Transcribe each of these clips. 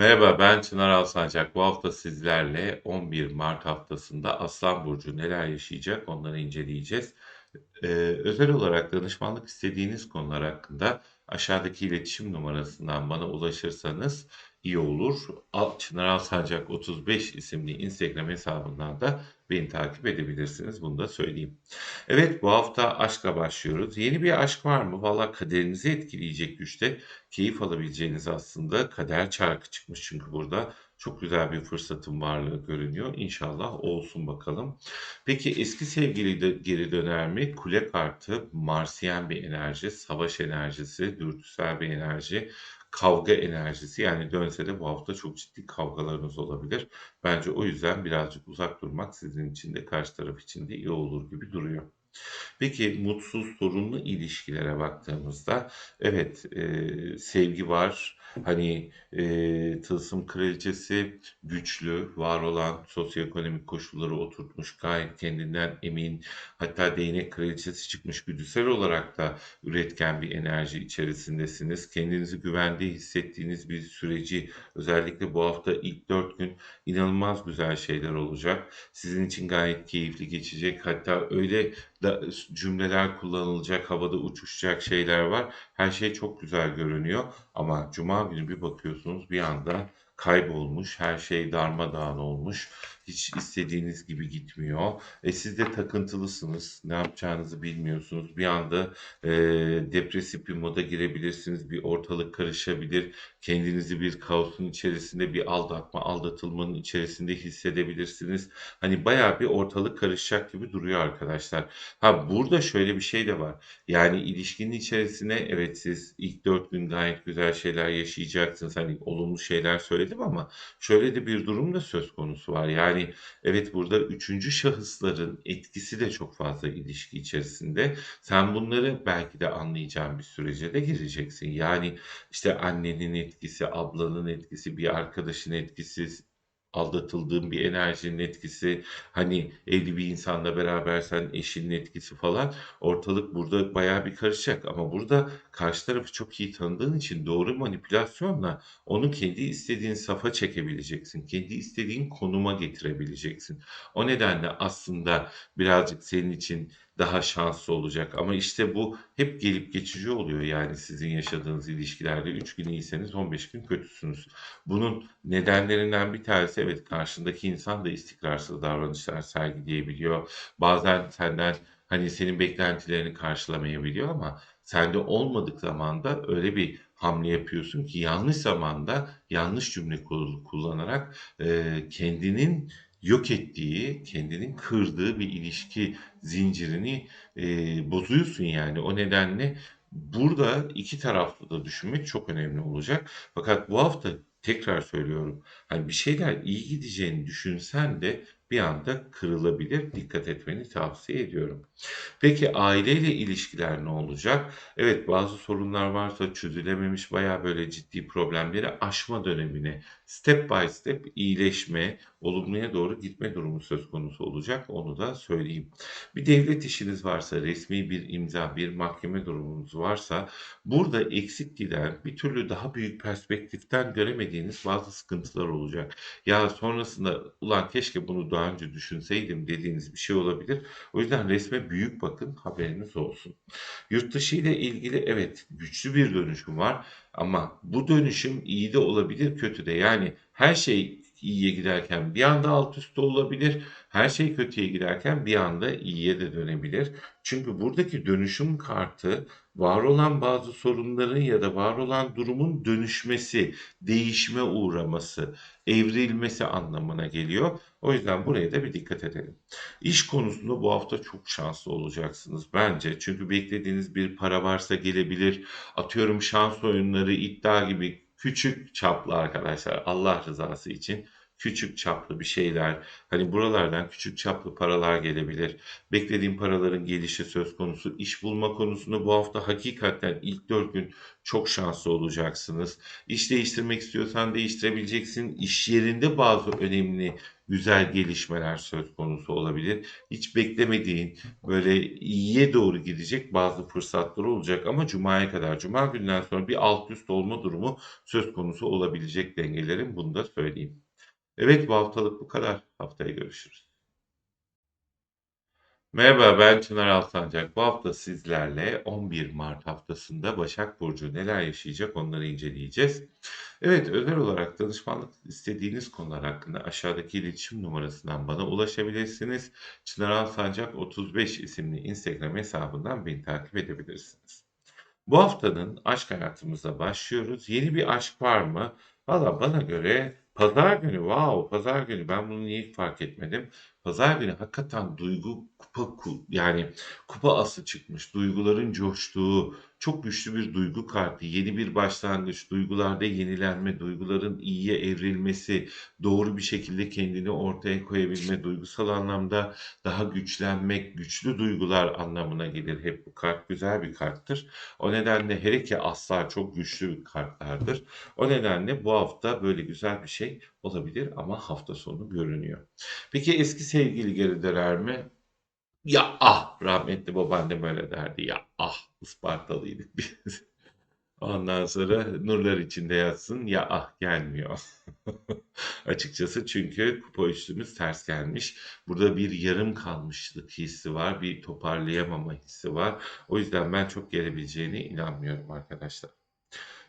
Merhaba, ben Çınar Alsancak. Bu hafta sizlerle 11 Mart haftasında Aslan Burcu neler yaşayacak onları inceleyeceğiz. Ee, özel olarak danışmanlık istediğiniz konular hakkında aşağıdaki iletişim numarasından bana ulaşırsanız iyi olur. Çınar Alsancak 35 isimli Instagram hesabından da beni takip edebilirsiniz. Bunu da söyleyeyim. Evet, bu hafta aşkla başlıyoruz. Yeni bir aşk var mı? Valla kaderinizi etkileyecek güçte keyif alabileceğiniz aslında kader çarkı çıkmış çünkü burada. Çok güzel bir fırsatın varlığı görünüyor. İnşallah olsun bakalım. Peki eski sevgili de geri döner mi? Kule kartı, Marsiyen bir enerji, savaş enerjisi, dürtüsel bir enerji, kavga enerjisi. Yani dönse de bu hafta çok ciddi kavgalarınız olabilir. Bence o yüzden birazcık uzak durmak sizin için de karşı taraf için de iyi olur gibi duruyor. Peki mutsuz, sorunlu ilişkilere baktığımızda evet, eee, sevgi var. Hani, eee, tılsım kraliçesi güçlü, var olan sosyoekonomik koşulları oturtmuş, gayet kendinden emin, hatta değnek kraliçesi çıkmış, güdüsel olarak da üretken bir enerji içerisindesiniz. Kendinizi güvende hissettiğiniz bir süreci özellikle bu hafta ilk 4 gün inanılmaz güzel şeyler olacak. Sizin için gayet keyifli geçecek. Hatta öyle da cümleler kullanılacak, havada uçuşacak şeyler var. Her şey çok güzel görünüyor ama cuma günü bir bakıyorsunuz bir anda kaybolmuş, her şey darmadağın olmuş. Hiç istediğiniz gibi gitmiyor. E siz de takıntılısınız. Ne yapacağınızı bilmiyorsunuz. Bir anda e, depresif bir moda girebilirsiniz. Bir ortalık karışabilir. Kendinizi bir kaosun içerisinde, bir aldatma, aldatılmanın içerisinde hissedebilirsiniz. Hani bayağı bir ortalık karışacak gibi duruyor arkadaşlar. Ha burada şöyle bir şey de var. Yani ilişkinin içerisine evet siz ilk 4 gün gayet güzel şeyler yaşayacaksınız. Hani olumlu şeyler söyledim ama şöyle de bir durum da söz konusu var. Yani evet burada üçüncü şahısların etkisi de çok fazla ilişki içerisinde. Sen bunları belki de anlayacağın bir sürece de gireceksin. Yani işte annenin etkisi, ablanın etkisi, bir arkadaşın etkisi, aldatıldığın bir enerjinin etkisi, hani evli bir insanla berabersen eşinin etkisi falan ortalık burada bayağı bir karışacak. Ama burada karşı tarafı çok iyi tanıdığın için doğru manipülasyonla onu kendi istediğin safa çekebileceksin. Kendi istediğin konuma getirebileceksin. O nedenle aslında birazcık senin için daha şanslı olacak. Ama işte bu hep gelip geçici oluyor yani sizin yaşadığınız ilişkilerde 3 gün iyiseniz 15 gün kötüsünüz. Bunun nedenlerinden bir tanesi evet karşındaki insan da istikrarsız davranışlar sergileyebiliyor. Bazen senden hani senin beklentilerini karşılamayabiliyor ama sende olmadık zamanda öyle bir hamle yapıyorsun ki yanlış zamanda yanlış cümle kullanarak e, kendinin yok ettiği, kendinin kırdığı bir ilişki zincirini e, bozuyorsun yani. O nedenle burada iki taraflı da düşünmek çok önemli olacak. Fakat bu hafta tekrar söylüyorum. Hani bir şeyler iyi gideceğini düşünsen de bir anda kırılabilir. Dikkat etmeni tavsiye ediyorum. Peki aileyle ilişkiler ne olacak? Evet bazı sorunlar varsa çözülememiş bayağı böyle ciddi problemleri aşma dönemine step by step iyileşme, olumluya doğru gitme durumu söz konusu olacak. Onu da söyleyeyim. Bir devlet işiniz varsa, resmi bir imza, bir mahkeme durumunuz varsa burada eksik giden bir türlü daha büyük perspektiften göremediğiniz bazı sıkıntılar olacak. Ya sonrasında ulan keşke bunu daha önce düşünseydim dediğiniz bir şey olabilir. O yüzden resme büyük bakın haberiniz olsun. Yurt dışı ile ilgili evet güçlü bir dönüşüm var ama bu dönüşüm iyi de olabilir kötü de. Yani her şey iyiye giderken bir anda alt üst olabilir. Her şey kötüye giderken bir anda iyiye de dönebilir. Çünkü buradaki dönüşüm kartı var olan bazı sorunların ya da var olan durumun dönüşmesi, değişime uğraması, evrilmesi anlamına geliyor. O yüzden buraya da bir dikkat edelim. İş konusunda bu hafta çok şanslı olacaksınız bence. Çünkü beklediğiniz bir para varsa gelebilir. Atıyorum şans oyunları, iddia gibi küçük çaplı arkadaşlar. Allah rızası için küçük çaplı bir şeyler, hani buralardan küçük çaplı paralar gelebilir. Beklediğin paraların gelişi söz konusu. İş bulma konusunda bu hafta hakikaten ilk 4 gün çok şanslı olacaksınız. İş değiştirmek istiyorsan değiştirebileceksin. İş yerinde bazı önemli güzel gelişmeler söz konusu olabilir. Hiç beklemediğin böyle iyiye doğru gidecek bazı fırsatlar olacak ama cumaya kadar, cuma günden sonra bir alt üst olma durumu söz konusu olabilecek dengelerin bunu da söyleyeyim. Evet bu haftalık bu kadar. Haftaya görüşürüz. Merhaba ben Çınar Alsancak. Bu hafta sizlerle 11 Mart haftasında Başak Burcu neler yaşayacak onları inceleyeceğiz. Evet özel olarak danışmanlık istediğiniz konular hakkında aşağıdaki iletişim numarasından bana ulaşabilirsiniz. Çınar Alsancak 35 isimli Instagram hesabından beni takip edebilirsiniz. Bu haftanın aşk hayatımıza başlıyoruz. Yeni bir aşk var mı? Valla bana göre pazar günü, wow pazar günü ben bunu niye fark etmedim? Pazar günü hakikaten duygu kupa ku- yani kupa ası çıkmış. Duyguların coştuğu çok güçlü bir duygu kartı. Yeni bir başlangıç, duygularda yenilenme, duyguların iyiye evrilmesi, doğru bir şekilde kendini ortaya koyabilme, duygusal anlamda daha güçlenmek, güçlü duygular anlamına gelir. Hep bu kart güzel bir karttır. O nedenle her iki aslar çok güçlü kartlardır. O nedenle bu hafta böyle güzel bir şey olabilir ama hafta sonu görünüyor. Peki eski sevgili geri döner mi? Ya ah rahmetli babaannem öyle derdi ya ah Ispartalıydık biz. Ondan sonra nurlar içinde yatsın ya ah gelmiyor. Açıkçası çünkü kupa üçlümüz ters gelmiş. Burada bir yarım kalmışlık hissi var, bir toparlayamama hissi var. O yüzden ben çok gelebileceğine inanmıyorum arkadaşlar.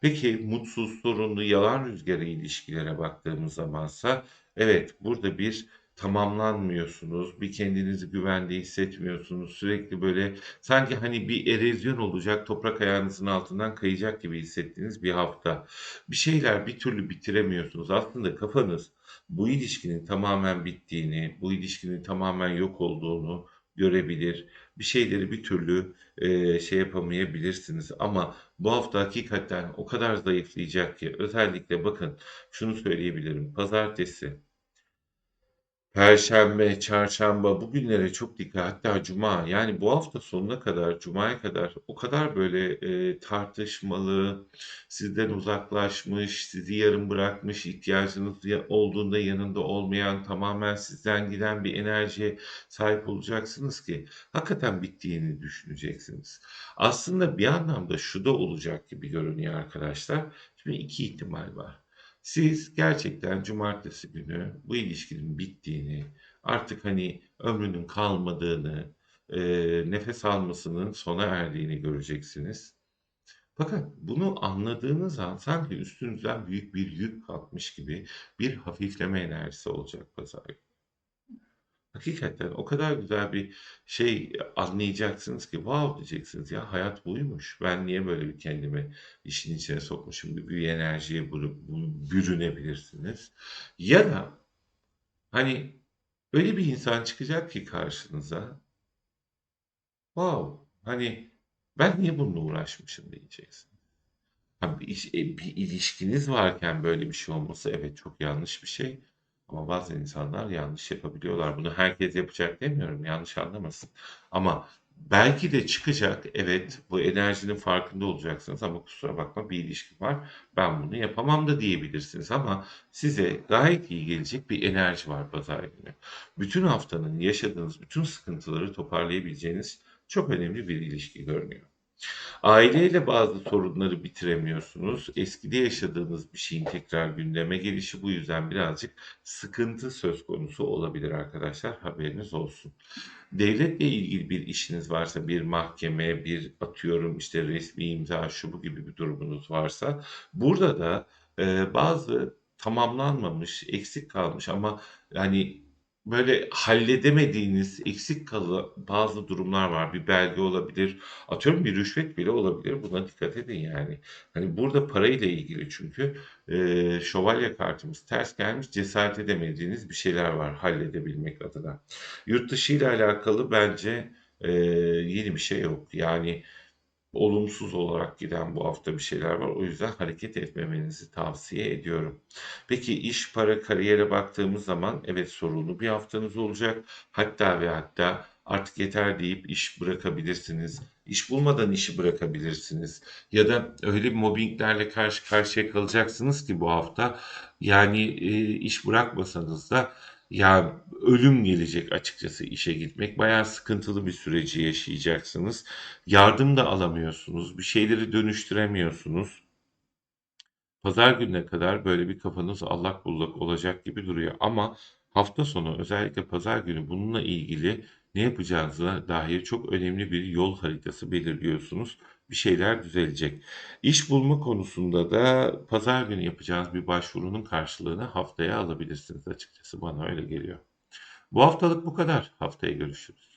Peki mutsuz, sorunlu, yalan rüzgarı ilişkilere baktığımız zamansa evet burada bir tamamlanmıyorsunuz, bir kendinizi güvende hissetmiyorsunuz. Sürekli böyle sanki hani bir erozyon olacak, toprak ayağınızın altından kayacak gibi hissettiğiniz bir hafta. Bir şeyler bir türlü bitiremiyorsunuz. Aslında kafanız bu ilişkinin tamamen bittiğini, bu ilişkinin tamamen yok olduğunu görebilir. Bir şeyleri bir türlü eee, şey yapamayabilirsiniz ama bu hafta hakikaten o kadar zayıflayacak ki özellikle bakın şunu söyleyebilirim. Pazartesi, Perşembe, çarşamba bugünlere çok dikkat. Hatta cuma yani bu hafta sonuna kadar, cumaya kadar o kadar böyle e, tartışmalı, sizden uzaklaşmış, sizi yarım bırakmış, ihtiyacınız ya- olduğunda yanında olmayan, tamamen sizden giden bir enerjiye sahip olacaksınız ki hakikaten bittiğini düşüneceksiniz. Aslında bir anlamda şu da olacak gibi görünüyor arkadaşlar. Şimdi iki ihtimal var. Siz gerçekten cumartesi günü bu ilişkinin bittiğini, artık hani ömrünün kalmadığını, eee, nefes almasının sona erdiğini göreceksiniz. Fakat bunu anladığınız an sanki üstünüzden büyük bir yük kalkmış gibi bir hafifleme enerjisi olacak pazar günü. Hakikaten o kadar güzel bir şey anlayacaksınız ki wow diyeceksiniz ya hayat buymuş. Ben niye böyle bir kendimi işin içine sokmuşum bir, bir enerjiye bürü- bü- bürünebilirsiniz. Ya da hani öyle bir insan çıkacak ki karşınıza wow hani ben niye bununla uğraşmışım diyeceksin. Bir, e, bir ilişkiniz varken böyle bir şey olması evet çok yanlış bir şey. Ama bazı insanlar yanlış yapabiliyorlar. Bunu herkes yapacak demiyorum. Yanlış anlamasın. Ama belki de çıkacak. Evet, bu enerjinin farkında olacaksınız ama kusura bakma bir ilişki var. Ben bunu yapamam da diyebilirsiniz ama size gayet iyi gelecek bir enerji var pazar günü. Bütün haftanın yaşadığınız bütün sıkıntıları toparlayabileceğiniz çok önemli bir ilişki görünüyor. Aileyle bazı sorunları bitiremiyorsunuz. Eskide yaşadığınız bir şeyin tekrar gündeme gelişi bu yüzden birazcık sıkıntı söz konusu olabilir arkadaşlar. Haberiniz olsun. Devletle ilgili bir işiniz varsa, bir mahkeme, bir atıyorum işte resmi imza şu bu gibi bir durumunuz varsa burada da e, bazı tamamlanmamış, eksik kalmış ama yani böyle halledemediğiniz, eksik kalı bazı durumlar var. Bir belge olabilir, atıyorum bir rüşvet bile olabilir. Buna dikkat edin yani. Hani burada parayla ilgili çünkü e, şövalye kartımız ters gelmiş, cesaret edemediğiniz bir şeyler var halledebilmek adına. Yurt dışı ile alakalı bence e, yeni bir şey yok. Yani olumsuz olarak giden bu hafta bir şeyler var. O yüzden hareket etmemenizi tavsiye ediyorum. Peki iş, para, kariyere baktığımız zaman evet sorunlu bir haftanız olacak. Hatta ve hatta artık yeter deyip iş bırakabilirsiniz. İş bulmadan işi bırakabilirsiniz. Ya da öyle mobbinglerle karşı karşıya kalacaksınız ki bu hafta yani e, iş bırakmasanız da ya ölüm gelecek açıkçası işe gitmek. Bayağı sıkıntılı bir süreci yaşayacaksınız. Yardım da alamıyorsunuz. Bir şeyleri dönüştüremiyorsunuz. Pazar gününe kadar böyle bir kafanız allak bullak olacak gibi duruyor. Ama hafta sonu özellikle pazar günü bununla ilgili ne yapacağınıza dair çok önemli bir yol haritası belirliyorsunuz. Bir şeyler düzelecek. İş bulma konusunda da pazar günü yapacağınız bir başvurunun karşılığını haftaya alabilirsiniz açıkçası bana öyle geliyor. Bu haftalık bu kadar. Haftaya görüşürüz.